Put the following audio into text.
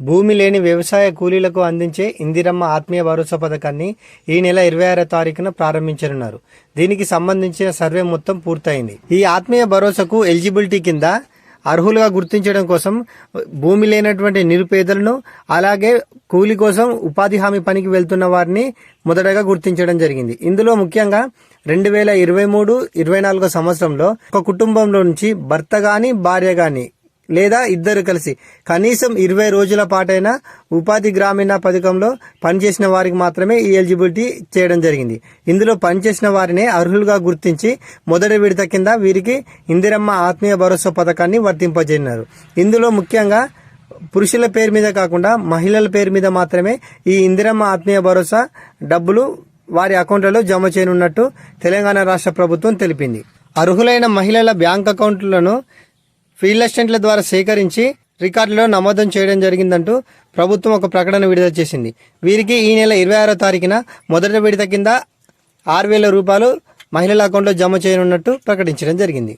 భూమి లేని వ్యవసాయ కూలీలకు అందించే ఇందిరమ్మ ఆత్మీయ భరోసా పథకాన్ని ఈ నెల ఇరవై ఆరో తారీఖున ప్రారంభించనున్నారు. దీనికి సంబంధించిన సర్వే మొత్తం పూర్తయింది. ఈ ఆత్మీయ భరోసాకు ఎలిజిబిలిటీ కింద అర్హులుగా గుర్తించడం కోసం భూమి లేనటువంటి నిరుపేదలను అలాగే కూలి కోసం ఉపాధి హామీ పనికి వెళ్తున్న వారిని మొదటగా గుర్తించడం జరిగింది. ఇందులో ముఖ్యంగా రెండు వేల ఇరవై మూడు ఇరవై నాలుగో సంవత్సరంలో ఒక కుటుంబంలో నుంచి భర్త గాని భార్య గాని లేదా ఇద్దరు కలిసి. కనీసం ఇరవై రోజుల పాటైనా ఉపాధి గ్రామీణ పథకంలో పనిచేసిన వారికి మాత్రమే ఈ ఎలిజిబిలిటీ చేయడం జరిగింది. ఇందులో పనిచేసిన వారిని అర్హులుగా గుర్తించి మొదటి విడత కింద వీరికి ఇందిరమ్మ ఆత్మీయ భరోసా పథకాన్ని వర్తింపజేసినారు. ఇందులో ముఖ్యంగా పురుషుల పేరు మీద కాకుండా మహిళల పేరు మీద మాత్రమే ఈ ఇందిరమ్మ ఆత్మీయ భరోసా డబ్బులు వారి అకౌంట్లలో జమ చేయనున్నట్టు తెలంగాణ రాష్ట్ర ప్రభుత్వం తెలిపింది. అర్హులైన మహిళల బ్యాంక్ అకౌంట్లను ఫీల్డ్ అసిస్టెంట్ల ద్వారా సేకరించి రికార్డులో నమోదం చేయడం జరిగిందంటూ ప్రభుత్వం ఒక ప్రకటన విడుదల చేసింది. వీరికి ఈ నెల ఇరవై ఆరో తారీఖున మొదటి విడత కింద ఆరు వేల రూపాయలు మహిళల అకౌంట్లో జమ చేయనున్నట్టు ప్రకటించడం జరిగింది.